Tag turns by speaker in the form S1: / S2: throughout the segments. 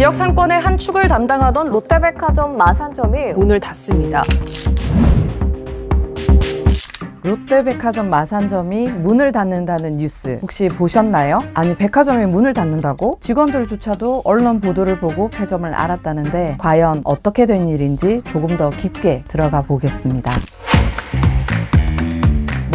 S1: 지역 상권의 한 축을 담당하던
S2: 롯데백화점 마산점이
S3: 문을 닫습니다.
S4: 롯데백화점 마산점이 문을 닫는다는 뉴스 혹시 보셨나요? 아니 백화점이 문을 닫는다고? 직원들조차도 언론 보도를 보고 폐점을 알았다는데 과연 어떻게 된 일인지 조금 더 깊게 들어가 보겠습니다.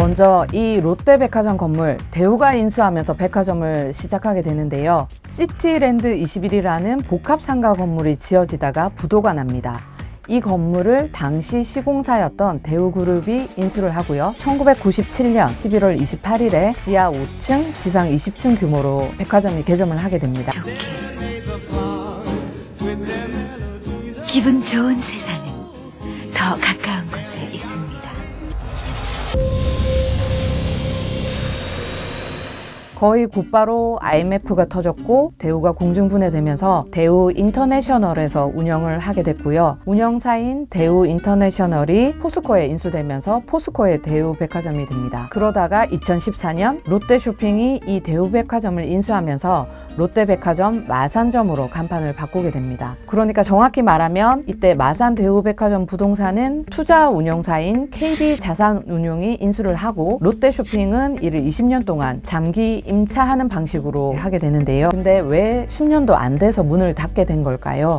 S4: 먼저 이 롯데백화점 건물 대우가 인수하면서 백화점을 시작하게 되는데요. 시티랜드 21이라는 복합 상가 건물이 지어지다가 부도가 납니다. 이 건물을 당시 시공사였던 대우그룹이 인수를 하고요. 1997년 11월 28일에 지하 5층, 지상 20층 규모로 백화점이 개점을 하게 됩니다.
S5: 기분 좋은 세상
S4: 거의 곧바로 IMF가 터졌고 대우가 공중분해되면서 대우 인터내셔널에서 운영을 하게 됐고요. 운영사인 대우 인터내셔널이 포스코에 인수되면서 포스코의 대우 백화점이 됩니다. 그러다가 2014년 롯데쇼핑이 이 대우 백화점을 인수하면서 롯데백화점 마산점으로 간판을 바꾸게 됩니다. 그러니까 정확히 말하면 이때 마산 대우백화점 부동산은 투자 운용사인 KB자산운용이 인수를 하고 롯데쇼핑은 이를 20년 동안 장기 임차하는 방식으로 하게 되는데요. 근데 왜 10년도 안 돼서 문을 닫게 된 걸까요?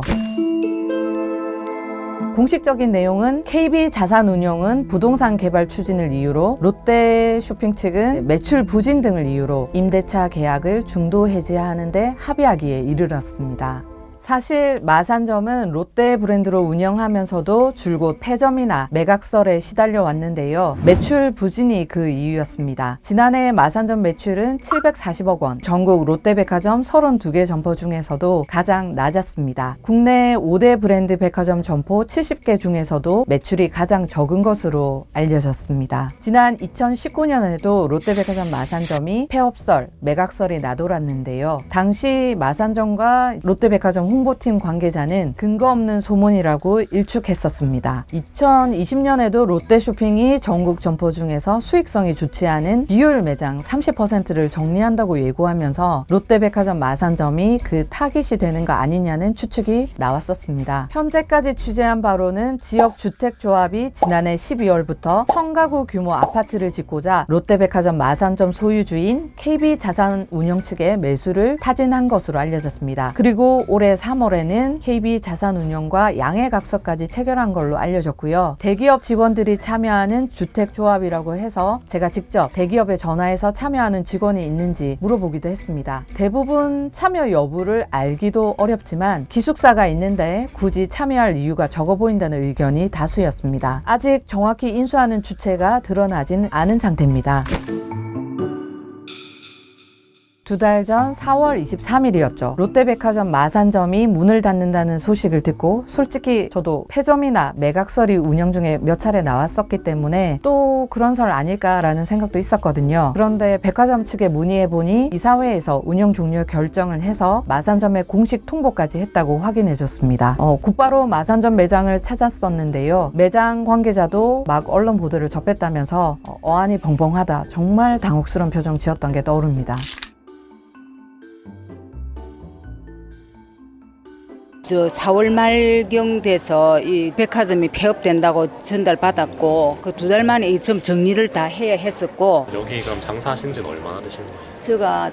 S4: 공식적인 내용은 KB 자산운용은 부동산 개발 추진을 이유로 롯데 쇼핑 측은 매출 부진 등을 이유로 임대차 계약을 중도 해지하는데 합의하기에 이르렀습니다. 사실 마산점은 롯데 브랜드로 운영하면서도 줄곧 폐점이나 매각설에 시달려 왔는데요. 매출 부진이 그 이유였습니다. 지난해 마산점 매출은 740억 원, 전국 롯데백화점 32개 점포 중에서도 가장 낮았습니다. 국내 5대 브랜드 백화점 점포 70개 중에서도 매출이 가장 적은 것으로 알려졌습니다. 지난 2019년에도 롯데백화점 마산점이 폐업설, 매각설이 나돌았는데요. 당시 마산점과 롯데백화점 홍 보팀 관계자는 근거 없는 소문이라고 일축했었습니다. 2020년에도 롯데쇼핑이 전국 점포 중에서 수익성이 좋지 않은 비율 매장 30%를 정리한다고 예고하면서 롯데백화점 마산점이 그 타깃이 되는 거 아니냐는 추측이 나왔었습니다. 현재까지 취재한 바로는 지역 주택조합이 지난해 12월부터 청가구 규모 아파트를 짓고자 롯데백화점 마산점 소유주인 KB자산운영 측에 매수를 타진한 것으로 알려졌습니다. 그리고 올해 3 월에는 KB 자산운용과 양해각서까지 체결한 걸로 알려졌고요. 대기업 직원들이 참여하는 주택조합이라고 해서 제가 직접 대기업에 전화해서 참여하는 직원이 있는지 물어보기도 했습니다. 대부분 참여 여부를 알기도 어렵지만 기숙사가 있는데 굳이 참여할 이유가 적어 보인다는 의견이 다수였습니다. 아직 정확히 인수하는 주체가 드러나진 않은 상태입니다. 두 달 전 4월 23일이었죠. 롯데백화점 마산점이 문을 닫는다는 소식을 듣고 솔직히 저도 폐점이나 매각설이 운영 중에 몇 차례 나왔었기 때문에 또 그런 설 아닐까라는 생각도 있었거든요. 그런데 백화점 측에 문의해보니 이사회에서 운영 종료 결정을 해서 마산점에 공식 통보까지 했다고 확인해줬습니다. 어, 곧바로 마산점 매장을 찾았었는데요. 매장 관계자도 막 언론 보도를 접했다면서 어, 어안이 벙벙하다. 정말 당혹스러운 표정 지었던 게 떠오릅니다.
S6: 저 4월 말경 돼서 이 백화점이 폐업된다고 전달받았고 그 두 달 만에 이점 정리를 다 해야 했었고
S7: 여기 그럼 장사하신 지는 얼마나 되신 거예요?
S6: 제가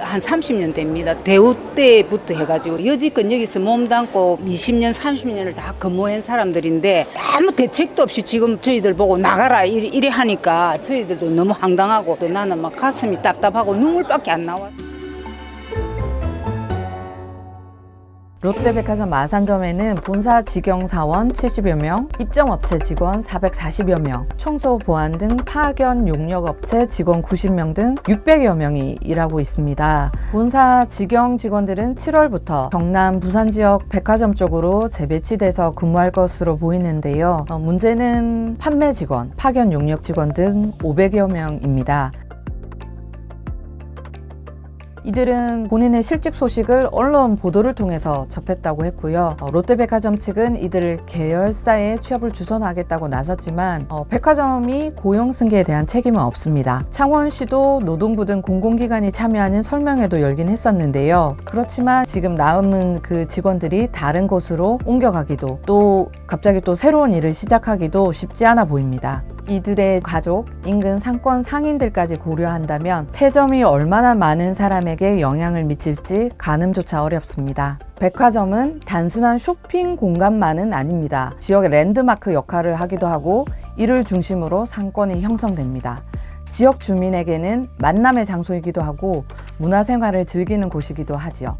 S6: 한 30년 됩니다. 대우 때부터 해가지고 여지껏 여기서 몸담고 20년, 30년을 다 근무한 사람들인데 아무 대책도 없이 지금 저희들 보고 나가라 이래, 이래 하니까 저희들도 너무 황당하고 또 나는 막 가슴이 답답하고 눈물밖에 안 나와.
S4: 롯데백화점 마산점에는 본사 직영 사원 70여 명, 입점업체 직원 440여 명, 청소 보안 등 파견 용역업체 직원 90명 등 600여 명이 일하고 있습니다. 본사 직영 직원들은 7월부터 경남 부산 지역 백화점 쪽으로 재배치돼서 근무할 것으로 보이는데요. 어, 문제는 판매 직원, 파견 용역 직원 등 500여 명입니다. 이들은 본인의 실직 소식을 언론 보도를 통해서 접했다고 했고요. 어, 롯데백화점 측은 이들을 계열사에 취업을 주선하겠다고 나섰지만 어, 백화점이 고용 승계에 대한 책임은 없습니다. 창원시도 노동부 등 공공기관이 참여하는 설명회도 열긴 했었는데요. 그렇지만 지금 남은 그 직원들이 다른 곳으로 옮겨가기도 또 갑자기 또 새로운 일을 시작하기도 쉽지 않아 보입니다. 이들의 가족, 인근 상권 상인들까지 고려한다면 폐점이 얼마나 많은 사람에게 영향을 미칠지 가늠조차 어렵습니다. 백화점은 단순한 쇼핑 공간만은 아닙니다. 지역의 랜드마크 역할을 하기도 하고 이를 중심으로 상권이 형성됩니다. 지역 주민에게는 만남의 장소이기도 하고 문화생활을 즐기는 곳이기도 하지요.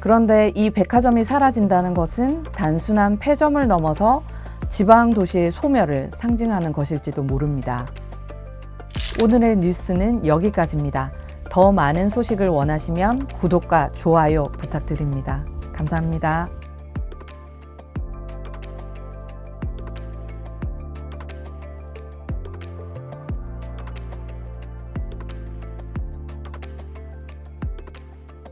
S4: 그런데 이 백화점이 사라진다는 것은 단순한 폐점을 넘어서 지방 도시의 소멸을 상징하는 것일지도 모릅니다. 오늘의 뉴스는 여기까지입니다. 더 많은 소식을 원하시면 구독과 좋아요 부탁드립니다. 감사합니다.